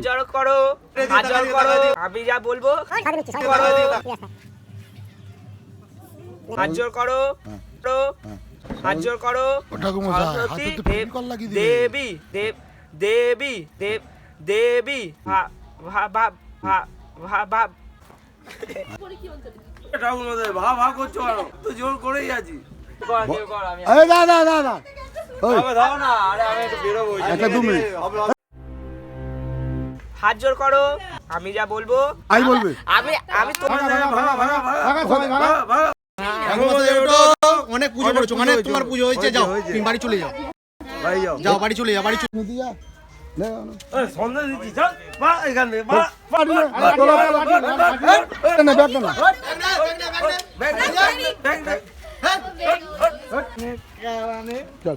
জড়ো করো হাত জড়ো করো আমি যা বলব করো হাত জোর করো করো। হাত জোর করো দেব-। দেবী দেব দেবী দেব ভা ভা করছ তো জোর করেই আছি এই দা আমি একটু দু মিনিট হাত জোর করো আমি যা বলব আই বলবে আমি আমি। অনেক পুজো করেছ অনেক তোমার পুজো হয়েছে যাও তুমি বাড়ি চলে যাও যাও যাও বাড়ি চলে যাও বাড়ি চলে নে সন্দেশ দিচ্ছি चल